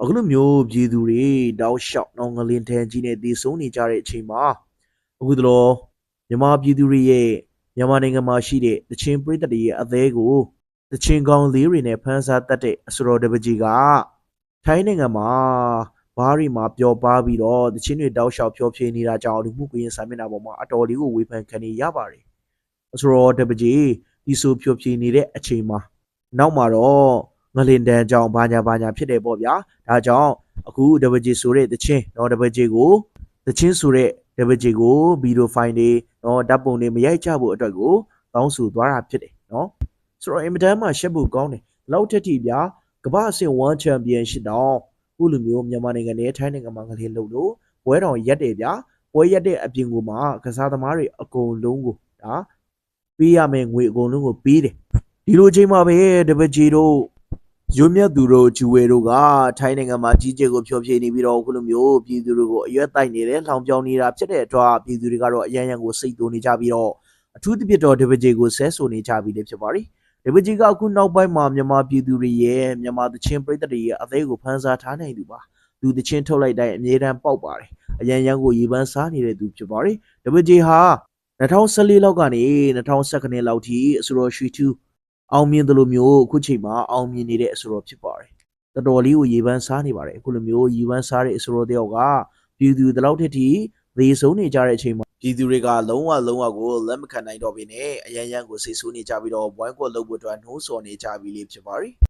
အခုလိုမျိုးပြည်သူတွေတောက်လျှောက်တော့ငလင်ထန်ကြီးနဲ့တည်ဆုံးနေကြတဲ့အချိန်မှာအခုတလောမြန်မာပြည်သူတွေရဲ့မြန်မာနိုင်ငံမှာရှိတဲ့တချင်းပြည်သက်တွေရဲ့အသေးကိုတချင်းကောင်းလေးတွေနဲ့ဖန်ဆာတတ်တဲ့အစတော်တပကြီးကထိုင်းနိုင်ငံမှာဘားရီမှာပျော်ပါပြီးတော့တချင်းတွေတောက်လျှောက်ဖျော်ဖြေနေတာကြောင့်လူမှုကွန်ရက်စာမျက်နှာပေါ်မှာအတော်လေးကိုဝေဖန်ခံနေရပါတယ်အစတော်တပကြီးဒီဆိုဖျော်ဖြေနေတဲ့အချိန်မှာနောက်မှာတော့ ငလင်တန်ကြောင့်ဘာညာဘာညာဖြစ်တယ်ပေါ့ဗျာ ဒါကြောင့်အခု WG ဆိုတဲ့တချင်းเนาะ WG ကိုတချင်းဆိုတဲ့ WG ကိုဗီဒီယိုဖိုင်တွေเนาะဓာတ်ပုံတွေမရိုက်ကြဖို့အတွက်ကိုတောင်းဆိုသွားတာဖြစ်တယ်เนาะဆိုတော့အင်မတန်မှရှက်ဖို့ကောင်းတယ်လောက်ထက်ထိဗျာကမ္ဘာအဆင့်1 championship တော့ခုလိုမျိုးမြန်မာနိုင်ငံနဲ့ထိုင်းနိုင်ငံမှာကလေးလို့လို့ပွဲတော်ရက်တယ်ဗျာပွဲရက်တဲ့အပြင်ကိုမှကစားသမားတွေအကုန်လုံးကိုဒါပေးရမယ်ငွေအကုန်လုံးကိုပေးတယ်ဒီလိုချိန်မှာပဲ WG တို့ ရွမြတ်သူတို့ဂျူဝဲတို့ကထိုင်းနိုင်ငံမှာကြီးကျယ်ကိုဖျော်ဖြေနေပြီးတော့အခုလိုမျိုးပြည်သူတွေကိုအရွက်တိုက်နေတယ်လှောင်ပြောင်နေတာဖြစ်တဲ့အတွက်ပြည်သူတွေကတော့အရန်ရန်ကိုစိတ်တူနေကြပြီးတော့အထူးသဖြင့်တော့ဒဗဂျေကိုဆဲဆိုနေကြပြီးလည်းဖြစ်ပါတယ်ဒဗဂျေကအခုနောက်ပိုင်းမှာမြန်မာပြည်သူတွေရဲ့မြန်မာသချင်းပြည်သက်တွေရဲ့အသေးကိုဖန်ဆာထားနိုင်သူပါသူသချင်းထုတ်လိုက်တိုင်းအမြဲတမ်းပေါက်ပါတယ်အရန်ရန်ကိုရေပန်းစားနေတဲ့သူဖြစ်ပါတယ်ဒဗဂျေဟာ2014လောက်ကနေ2019လောက်ထိအဆိုတော်ရွှေထူး အောင်မြင်တယ်လို့မျိုးအခုချိန်မှာအောင်မြင်နေတဲ့အဆိုတော်ဖြစ်ပါတယ်။တော်တော်လေးကိုရေပန်းစားနေပါတယ်။အခုလိုမျိုးရေပန်းစားတဲ့အဆိုတော်တယောက်ကပြည်သူတလောက်ထက်ထိသေဆုံးနေကြတဲ့အချိန်မှာပြည်သူတွေကလုံးဝလုံးဝကိုလက်မခံနိုင်တော့ဘဲနဲ့အရန်ရန်ကိုစိတ်ဆိုးနေကြပြီးတော့ဘွိုင်းကွက်လုပ်ဖို့အတွက်နှိုးဆော်နေကြပြီလေဖြစ်ပါတယ်။